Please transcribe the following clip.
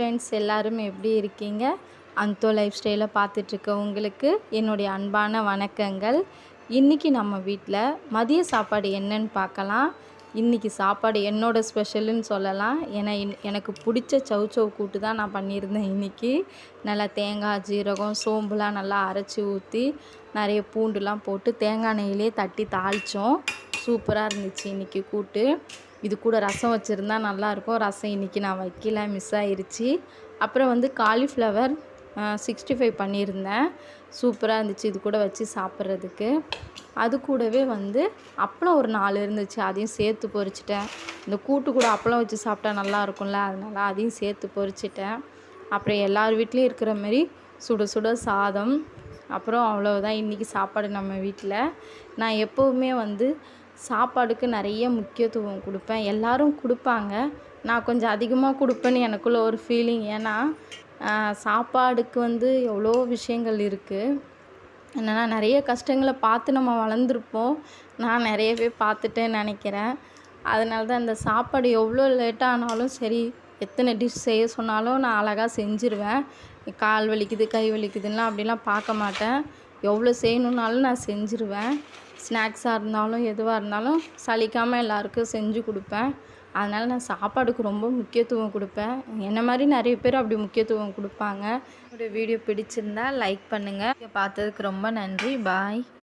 Friends எல்லாரும் எப்படி இருக்கீங்க? அந்தோ லைஃப் ஸ்டைலை பார்த்துட்ருக்க உங்களுக்கு என்னுடைய அன்பான வணக்கங்கள். இன்றைக்கி நம்ம வீட்டில் மதிய சாப்பாடு என்னன்னு பார்க்கலாம். இன்றைக்கி சாப்பாடு என்னோட ஸ்பெஷலுன்னு சொல்லலாம். ஏன்னா இன்- எனக்கு பிடிச்ச சவு சவு கூட்டு தான் நான் பண்ணியிருந்தேன் இன்றைக்கி நல்லா தேங்காய் ஜீரகம் சோம்புலாம் நல்லா அரைச்சி ஊற்றி நிறைய பூண்டுலாம் போட்டு தேங்காய் நெய்யிலே தட்டி தாளித்தோம் சூப்பராக இருந்துச்சு இன்றைக்கி கூட்டு. இது கூட ரசம் வச்சுருந்தா நல்லாயிருக்கும். ரசம் இன்றைக்கி நான் வைக்கல மிஸ் ஆயிருச்சு. அப்புறம் வந்து காலிஃப்ளவர் சிக்ஸ்டி ஃபைவ் பண்ணியிருந்தேன். சூப்பராக இருந்துச்சு. இது கூட வச்சு சாப்பிட்றதுக்கு. அது கூடவே வந்து அப்பளம் ஒரு நாலு இருந்துச்சு. அதையும் சேர்த்து பொரிச்சிட்டேன். இந்த கூட்டு கூட அப்பளம் வச்சு சாப்பிட்டா நல்லா இருக்கும்ல அதனால் அதையும் சேர்த்து பொறிச்சிட்டேன் அப்புறம் எல்லார் வீட்லேயும் இருக்கிற மாதிரி சுட சுட சாதம். அப்புறம் அவ்வளோதான் இன்றைக்கி சாப்பாடு நம்ம வீட்டில் நான் எப்போவுமே வந்து சாப்பாடுக்கு நிறைய முக்கியத்துவம் கொடுப்பேன். எல்லோரும் கொடுப்பாங்க. நான் கொஞ்சம் அதிகமாக கொடுப்பேன்னு எனக்குள்ள ஒரு ஃபீலிங் ஏன்னா சாப்பாடுக்கு வந்து எவ்வளோ விஷயங்கள் இருக்குது என்னென்னா நிறைய கஷ்டங்களை பார்த்து நம்ம வளர்ந்துருப்போம். நான் நிறையவே பார்த்துட்டேன்னு நினைக்கிறேன். அதனால தான் இந்த சாப்பாடு எவ்வளோ லேட்டாக ஆனாலும் சரி எத்தனை டிஷ் செய்ய சொன்னாலும் நான் அழகாக செஞ்சுருவேன். கால் வலிக்குது கை வலிக்குதுன்னா அப்படிலாம் பார்க்க மாட்டேன். எவ்வளோ செய்யணுன்னாலும் நான் செஞ்சுருவேன். ஸ்நாக்ஸாக இருந்தாலும் எதுவாக இருந்தாலும் சலிக்காமல் எல்லாருக்கும் செஞ்சு கொடுப்பேன். அதனால் நான் சாப்பாடுக்கு ரொம்ப முக்கியத்துவம் கொடுப்பேன். என்ன மாதிரி நிறைய பேர் அப்படி முக்கியத்துவம் கொடுப்பாங்க. ஒரு வீடியோ பிடிச்சிருந்தா லைக் பண்ணுங்கள் பார்த்ததுக்கு ரொம்ப நன்றி. பாய்